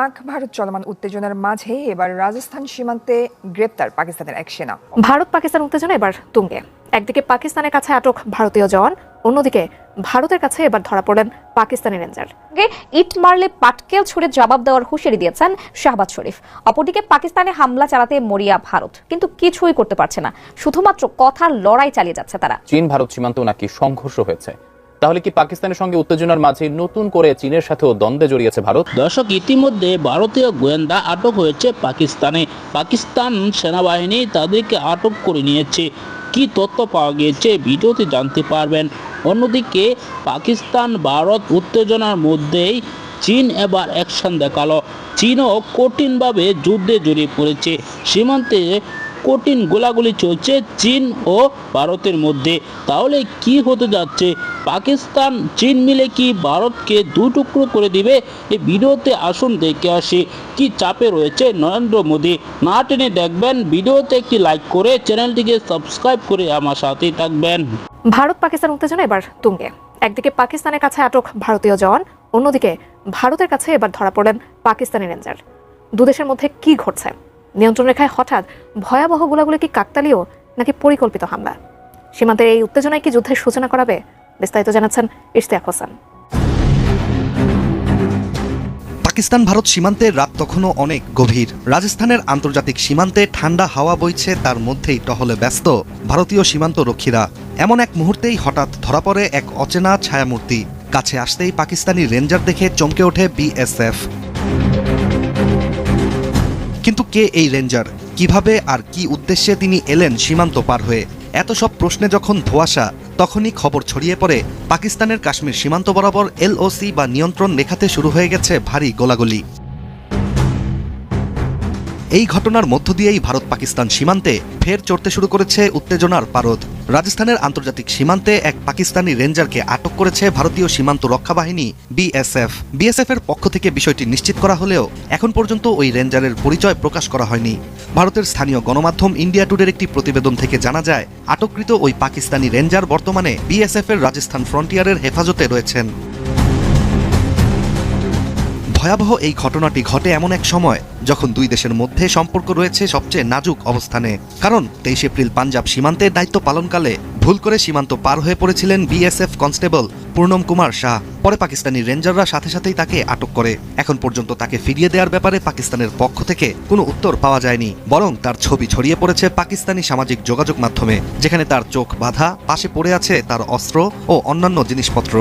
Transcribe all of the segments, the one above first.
পাক ভারত চলমান উত্তেজনার মাঝে এবার রাজস্থান সীমান্তে গ্রেপ্তার পাকিস্তানের এক সেনা। ভারত পাকিস্তান উত্তেজনা এবার তুঙ্গে। একদিকে পাকিস্তানের কাছে আটক ভারতীয় জওয়ান অন্যদিকে ভারতের কাছে এবার ধরা পড়লেন পাকিস্তানি রেঞ্জার। ইট মারলে পাটকেল ছুড়ে জবাব দেওয়ার হুঁশিয়ারি দিয়েছেন শাহবাজ শরীফ। অপরদিকে পাকিস্তানে হামলা চালাতে মরিয়া ভারত। কিন্তু কিছুই করতে পারছে না। শুধুমাত্র কথার লড়াই চালিয়ে যাচ্ছে তারা। চীন ভারত সীমান্তেও নাকি সংঘর্ষ হয়েছে? তাহলে কি পাকিস্তানের সঙ্গে উত্তেজনার মাঝে নতুন করে চীনের সাথেও দ্বন্দ্বে জড়িয়েছে ভারত? দর্শক, ইতিমধ্যে ভারতীয় গোয়েন্দা আটক হয়েছে পাকিস্তানে। পাকিস্তান সেনাবাহিনী তাদেরকে আটক করে নিয়েছে। কি তথ্য পাওয়া গিয়েছে ভিডিওতে জানতে পারবেন। অন্যদিকে, পাকিস্তান, ভারত উত্তেজনার মধ্যেই চীন এবার অ্যাকশন দেখাল। চীনও কঠিনভাবে যুদ্ধে জড়িয়ে পড়েছে। সীমান্তে কঠিন গোলাগুলি চলছে চীন ও ভারতের মধ্যে। তাহলে কি হতে যাচ্ছে? পাকিস্তান, চীন মিলে কি ভারতকে দু টুকরো করে দিবে? এই ভিডিওতে আসুন দেখে আসি, কি চাপে রয়েছে নরেন্দ্র মোদী। না টেনে দেখবেন, ভিডিওতে একটি লাইক করে চ্যানেলটিকে সাবস্ক্রাইব করে আমার সাথেই থাকবেন। ভারত পাকিস্তান উত্তেজনা এবার তুঙ্গে। একদিকে পাকিস্তানের কাছে আটক ভারতীয় জওয়ান, অন্যদিকে ভারতের কাছে এবার ধরা পড়লেন পাকিস্তানি রেঞ্জার। দুদেশের মধ্যে কি ঘটছে? নিয়ন্ত্রণ রেখায় হঠাৎ ভয়াবহ গোলাগুলি কি কাকতালীয় নাকি পরিকল্পিত হামলা? সীমান্তের এই উত্তেজনায় কি যুদ্ধের সূচনা করাবে? বিস্তারিত জানাচ্ছেন ইশতিয়াক হোসেন। পাকিস্তান ভারত সীমান্তে রাত তখনও অনেক গভীর। রাজস্থানের আন্তর্জাতিক সীমান্তে ঠান্ডা হাওয়া বইছে, তার মধ্যেই টহলে ব্যস্ত ভারতীয় সীমান্ত রক্ষীরা এমন এক মুহূর্তেই হঠাৎ ধরা পড়ে এক অচেনা ছায়ামূর্তি। কাছে আসতেই পাকিস্তানি রেঞ্জার দেখে চমকে ওঠে বিএসএফ। কিন্তু কে এই রেঞ্জার? কীভাবে আর কি উদ্দেশ্যে তিনি এলেন সীমান্ত পার হয়ে? এত সব প্রশ্নে যখন ধোয়াশা, তখনই খবর ছড়িয়ে পড়ে, পাকিস্তানের কাশ্মীর সীমান্ত বরাবর এলওসি বা নিয়ন্ত্রণ রেখাতে শুরু হয়ে গেছে ভারী গোলাগুলি। এই ঘটনার মধ্য দিয়েই ভারত পাকিস্তান সীমান্তে ফের চড়তে শুরু করেছে উত্তেজনার পারদ। রাজস্থানের আন্তর্জাতিক সীমান্তে এক পাকিস্তানি রেঞ্জারকে আটক করেছে ভারতীয় সীমান্ত রক্ষা বাহিনী বিএসএফ। বিএসএফ এর পক্ষ থেকে বিষয়টি নিশ্চিত করা হলেও এখন পর্যন্ত ওই রেঞ্জারের পরিচয় প্রকাশ করা হয়নি। ভারতের স্থানীয় গণমাধ্যম ইন্ডিয়া টুডের একটি প্রতিবেদন থেকে জানা যায়, আটককৃত ওই পাকিস্তানি রেঞ্জার বর্তমানে বিএসএফ এর রাজস্থান ফ্রন্টিয়ারের হেফাজতে রয়েছেন। ভয়াবহ এই ঘটনাটি ঘটে এমন এক সময় যখন দুই দেশের মধ্যে সম্পর্ক রয়েছে সবচেয়ে নাজুক অবস্থানে। কারণ তেইশ এপ্রিল পাঞ্জাব সীমান্তের দায়িত্ব পালনকালে ভুল করে সীমান্ত পার হয়ে পড়েছিলেন বিএসএফ কনস্টেবল পূর্ণম কুমার শাহ। পরে পাকিস্তানি রেঞ্জাররা সাথে সাথেই তাকে আটক করে। এখন পর্যন্ত তাকে ফিরিয়ে দেওয়ার ব্যাপারে পাকিস্তানের পক্ষ থেকে কোনো উত্তর পাওয়া যায়নি, বরং তার ছবি ছড়িয়ে পড়েছে পাকিস্তানি সামাজিক যোগাযোগ মাধ্যমে, যেখানে তার চোখ বাঁধা, পাশে পড়ে আছে তার অস্ত্র ও অন্যান্য জিনিসপত্র।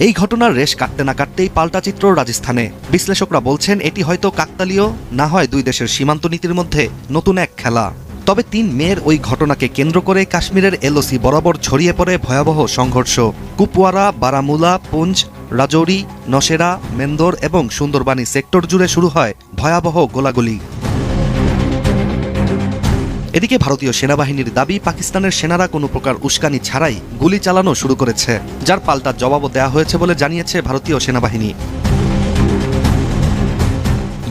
এই ঘটনার রেশ কাটতে না কাটতেই পাল্টা চিত্র রাজস্থানে। বিশ্লেষকরা বলছেন, এটি হয়তো কাকতালীয়, না হয় দুই দেশের সীমান্ত নীতির মধ্যে নতুন এক খেলা। তবে তিন মেয়ের ওই ঘটনাকে কেন্দ্র করে কাশ্মীরের এলওসি বরাবর ছড়িয়ে পড়ে ভয়াবহ সংঘর্ষ। কুপওয়ারা, বারামুলা, পুঞ্জ, রাজৌরি নশেরা মেন্দর এবং সুন্দরবানী সেক্টর জুড়ে শুরু হয় ভয়াবহ গোলাগুলি। এদিকে ভারতীয় সেনাবাহিনীর দাবি, পাকিস্তানের সেনারা কোনো প্রকার উস্কানি ছাড়াই গুলি চালানো শুরু করেছে, যার পাল্টা জবাবও দেওয়া হয়েছে বলে জানিয়েছে ভারতীয় সেনাবাহিনী।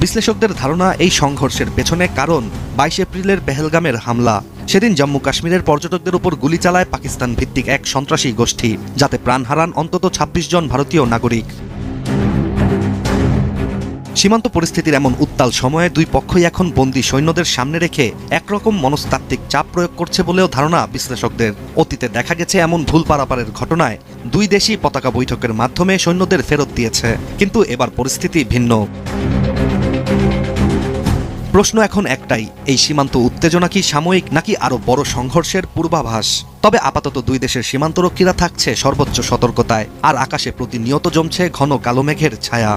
বিশ্লেষকদের ধারণা, এই সংঘর্ষের পেছনে কারণ বাইশ এপ্রিলের পেহেলগামের হামলা। সেদিন জম্মু কাশ্মীরের পর্যটকদের উপর গুলি চালায় পাকিস্তান ভিত্তিক এক সন্ত্রাসী গোষ্ঠী, যাতে প্রাণ হারান অন্তত ২৬ জন ভারতীয় নাগরিক। সীমান্ত পরিস্থিতির এমন উত্তাল সময়ে দুই পক্ষই এখন বন্দী সৈন্যদের সামনে রেখে একরকম মনস্তাত্ত্বিক চাপ প্রয়োগ করছে বলেও ধারণা বিশ্লেষকদের। অতীতে দেখা গেছে এমন ভুল পারাপারের ঘটনায় দুই দেশই পতাকা বৈঠকের মাধ্যমে সৈন্যদের ফেরত দিয়েছে, কিন্তু এবার পরিস্থিতি ভিন্ন। প্রশ্ন এখন একটাই, এই সীমান্ত উত্তেজনা কি সাময়িক নাকি আরও বড় সংঘর্ষের পূর্বাভাস? তবে আপাতত দুই দেশের সীমান্তরক্ষীরা থাকছে সর্বোচ্চ সতর্কতায়, আর আকাশে প্রতিনিয়ত জমছে ঘন কালো মেঘের ছায়া।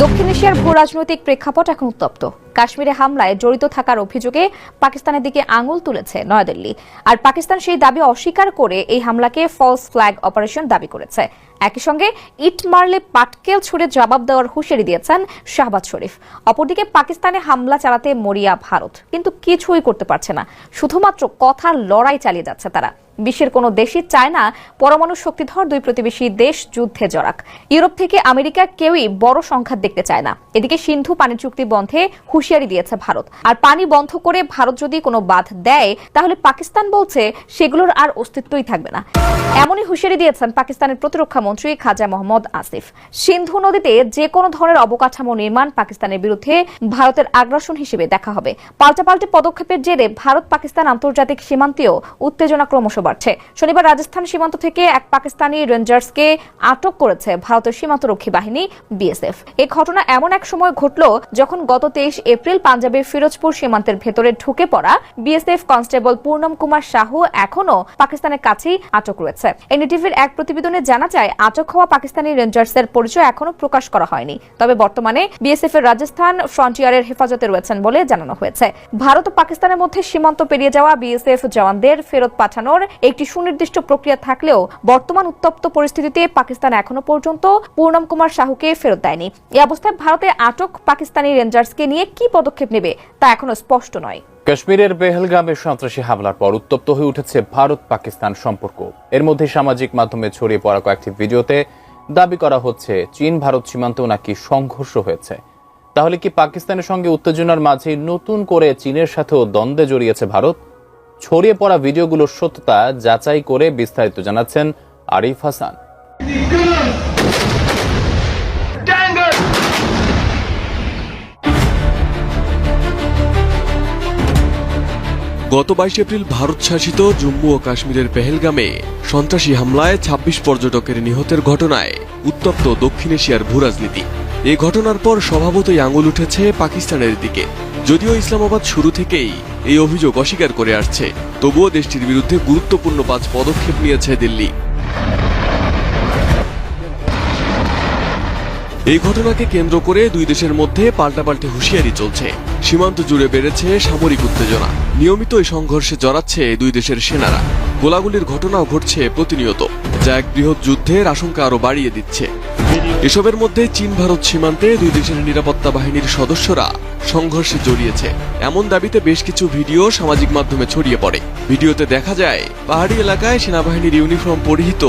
দক্ষিণ এশিয়ার ভূ রাজনৈতিক প্রেক্ষাপট এখন উত্তপ্ত। কাশ্মীরে হামলায় জড়িত থাকার অভিযোগে পাকিস্তানের দিকে আঙুল তুলেছে নয়াদিল্লি। আর পাকিস্তান সেই দাবি অস্বীকার করে এই হামলাকে ফলস ফ্ল্যাগ অপারেশন দাবি করেছে। একই সঙ্গে ইট মারলে পাটকেল ছুড়ে জবাব দেওয়ার হুঁশিয়ারি দিয়েছেন শাহবাজ শরীফ। অপরদিকে পাকিস্তানে হামলা চালাতে মরিয়া ভারত। কিন্তু কিছুই করতে পারছে না। শুধুমাত্র কথার লড়াই চালিয়ে যাচ্ছে তারা। বিশ্বের কোনো দেশই চায় না পরমাণু শক্তিধর দুই প্রতিবেশী দেশ যুদ্ধে জড়াক। ইউরোপ থেকে আমেরিকা কেউই বড় সংখ্যা দেখতে চায় না। এদিকে সিন্ধু পানি চুক্তি বন্ধে হুঁশিয়ারি দিয়েছে ভারত। আর পানি বন্ধ করে ভারত যদি কোনো বাধ দেয়, তাহলে পাকিস্তান বলছে সেগুলোর আর অস্তিত্বই থাকবে না। এমনই হুঁশিয়ারি দিয়েছেন পাকিস্তানের প্রতিরক্ষা মন্ত্রী খাজা মোহাম্মদ আসিফ। সিন্ধু নদীতে যে কোনো ধরনের অবকাঠামো নির্মাণ পাকিস্তানের বিরুদ্ধে ভারতের আগ্রাসন হিসেবে দেখা হবে। পাল্টাপাল্টি পদক্ষেপের জেরে ভারত পাকিস্তান আন্তর্জাতিক সীমান্তেও উত্তেজনা ক্রমশ বাড়ছে। শনিবার রাজস্থান সীমান্ত থেকে এক পাকিস্তানি রেঞ্জার্সকে আটক করেছে ভারতের সীমান্তরক্ষী বাহিনী, বিএসএফ। এই ঘটনা এমন এক সময় ঘটল যখন গত তেইশ এপ্রিল পাঞ্জাবের ফিরোজপুর সীমান্তের ভেতরে ঢুকে পড়া বিএসএফ কনস্টেবল পূর্ণম কুমার সাহু এখনও পাকিস্তানের কাছেই আটক রয়েছে। এনডিটিভির এক প্রতিবেদনে জানা যায়, আটক হওয়া পাকিস্তানি রেঞ্জার্সের পরিচয় এখনও প্রকাশ করা হয়নি। তবে বর্তমানে বিএসএফ এর রাজস্থান ফ্রন্টিয়ারের হেফাজতে রয়েছেন বলে জানানো হয়েছে। ভারত ও পাকিস্তানের মধ্যে সীমান্ত পেরিয়ে যাওয়া বিএসএফ জওয়ানদের ফেরত পাঠানোর একটি সুনির্দিষ্ট প্রক্রিয়া থাকলেও বর্তমান উত্তপ্ত পরিস্থিতিতে পাকিস্তান এখনও পর্যন্ত পূর্ণম কুমার সাহুকে ফেরত দেয়নি। এই অবস্থায় ভারতে আটক পাকিস্তানি রেঞ্জার্সকে নিয়ে কি পদক্ষেপ নেবে তা এখনও স্পষ্ট নয়। কাশ্মীরের পেহেলগামে সন্ত্রাসী হামলার পর উত্তপ্ত হয়ে উঠেছে ভারত পাকিস্তান সম্পর্ক। এর মধ্যে সামাজিক মাধ্যমে ছড়িয়ে পড়া কয়েকটি ভিডিওতে দাবি করা হচ্ছে চীন ভারত সীমান্তেও নাকি সংঘর্ষ হয়েছে। তাহলে কি পাকিস্তানের সঙ্গে উত্তেজনার মাঝে নতুন করে চীনের সাথেও দ্বন্দ্বে জড়িয়েছে ভারত? ছড়িয়ে পড়া ভিডিওগুলোর সত্যতা যাচাই করে বিস্তারিত জানাচ্ছেন আরিফ হাসান। গত বাইশ এপ্রিল ভারত শাসিত জম্মু ও কাশ্মীরের পেহেলগামে সন্ত্রাসী হামলায় ২৬ পর্যটকের নিহতের ঘটনায় উত্তপ্ত দক্ষিণ এশিয়ার ভূরাজনীতি। এ ঘটনার পর স্বভাবতই আঙুল উঠেছে পাকিস্তানের দিকে। যদিও ইসলামাবাদ শুরু থেকেই এই অভিযোগ অস্বীকার করে আসছে। তবুও দেশটির বিরুদ্ধে গুরুত্বপূর্ণ পাঁচ পদক্ষেপ নিয়েছে দিল্লি। এই ঘটনাকে কেন্দ্র করে দুই দেশের মধ্যে পাল্টাপাল্টে হুঁশিয়ারি চলছে। সীমান্ত জুড়ে বেড়েছে সামরিক উত্তেজনা। নিয়মিত এই সংঘর্ষে জড়াচ্ছে দুই দেশের সেনারা। গোলাগুলির ঘটনাও ঘটছে প্রতিনিয়ত, যা এক বৃহৎ যুদ্ধের আশঙ্কা আরও বাড়িয়ে দিচ্ছে। এসবের মধ্যে চীন, ভারত সীমান্তে দুই দেশের নিরাপত্তা বাহিনীর সদস্যরা সংঘর্ষে জড়িয়েছে। এমন দাবিতে বেশ কিছু ভিডিও সামাজিক মাধ্যমে ছড়িয়ে পড়ে। ভিডিওতে দেখা যায়, পাহাড়ি এলাকায় সেনাবাহিনীর ইউনিফর্ম পরিহিত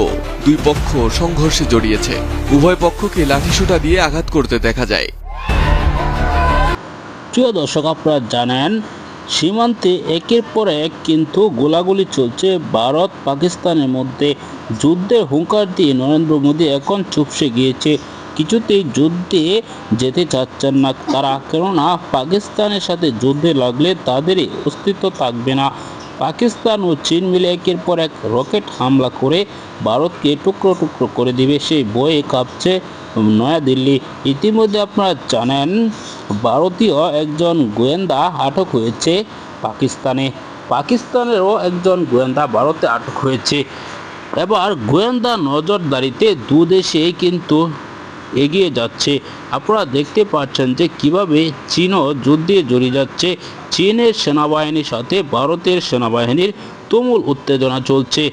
দুই পক্ষ সংঘর্ষে জড়িয়েছে। উভয় পক্ষকে লাঠিসোঁটা দিয়ে আঘাত করতে দেখা যায়। প্রিয় দর্শক, আপনারা জানেন, সীমান্তে একের পর এক কিন্তু গোলাগুলি চলছে। ভারত, পাকিস্তানের মধ্যে যুদ্ধের হুঙ্কার দিয়ে নরেন্দ্র মোদী এখন চুপসে গিয়েছে। কিছুতেই যুদ্ধে যেতে চাচ্ছেন না তারা, কেননা পাকিস্তানের সাথে যুদ্ধে লাগলে তাদেরই অস্তিত্ব থাকবে না। পাকিস্তান ও চীন মিলে একের পর এক রকেট হামলা করে ভারতকে টুকরো টুকরো করে দিবে। সেই বয়ে কাঁপছে নয়াদিল্লি। ইতিমধ্যে আপনারা জানেন, ভারতীয় একজন গোয়েন্দা আটক হয়েছে পাকিস্তানে। পাকিস্তানেরও একজন গোয়েন্দা ভারতে আটক হয়েছে। এবার গোয়েন্দা নজরদারিতে দু দেশেই কিন্তু এগিয়ে যাচ্ছে। আপনারা দেখতে পাচ্ছেন যে কীভাবে চীনও যুদ্ধে জড়িয়ে যাচ্ছে। চীনের সেনাবাহিনীর সাথে ভারতের সেনাবাহিনীর তুমুল উত্তেজনা চলছে।